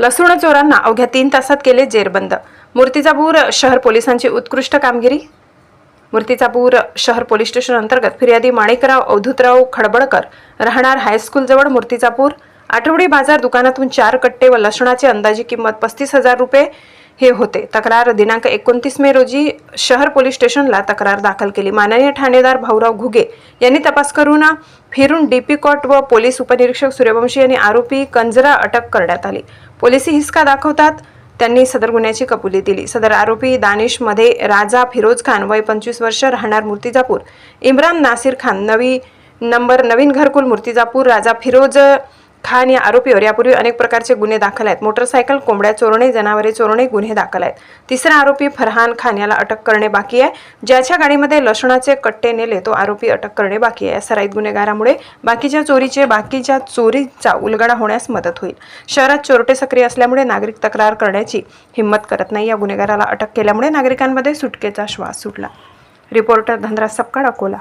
लसूण चोरांना अवघ्या तीन तासात केले जेरबंद. मूर्तिजापूर शहर पोलिसांची उत्कृष्ट कामगिरी? मूर्तिजापूर शहर पोलीस स्टेशन अंतर्गत फिर्यादी माणिकराव अवधूतराव खडबडकर. राहणार हायस्कूलजवळ मूर्तिजापूर आठवडी बाजार दुकानातून चार कट्टे व लसणाची अंदाजी किंमत पस्तीस हजार रुपये. हे होते. तक्रार दिनांक एकोणतीस मे रोजी शहर पोलीस स्टेशनला तक्रार दाखल केली. माननीय ठाणेदार भाऊराव घुगे यांनी तपास करून फिरून डीपी कोर्ट व पोलीस उपनिरीक्षक सूर्यवंशी यांनी आरोपी कंजरा अटक करण्यात आली. पोलिसी हिसका दाखवतात त्यांनी सदर गुन्ह्याची कबुली दिली. सदर आरोपी दानिशमध्ये राजा फिरोज खान वय पंचवीस वर्ष राहणार मूर्तिजापूर. इम्रान नासिर खान नवी नंबर नवीन घरकुल मूर्तिजापूर राजा फिरोज खान या आरोपीवर यापूर्वी अनेक प्रकारचे गुन्हे दाखल आहेत. मोटरसायकल कोंबड्या चोरणे जनावरे चोरणे गुन्हे दाखल आहेत. तिसरा आरोपी फरहान खान याला अटक करणे बाकी आहे. ज्याच्या गाडीमध्ये लसणाचे कट्टे नेले तो आरोपी अटक करणे बाकी आहे. सराईत गुन्हेगारामुळे बाकीच्या चोरीचे बाकीच्या चोरीचा उलगडा होण्यास मदत होईल. शहरात चोरटे सक्रिय असल्यामुळे नागरिक तक्रार करण्याची हिंमत करत नाही. या गुन्हेगाराला अटक केल्यामुळे नागरिकांमध्ये सुटकेचा श्वास सुटला. रिपोर्टर धनराज सपकाळ अकोला.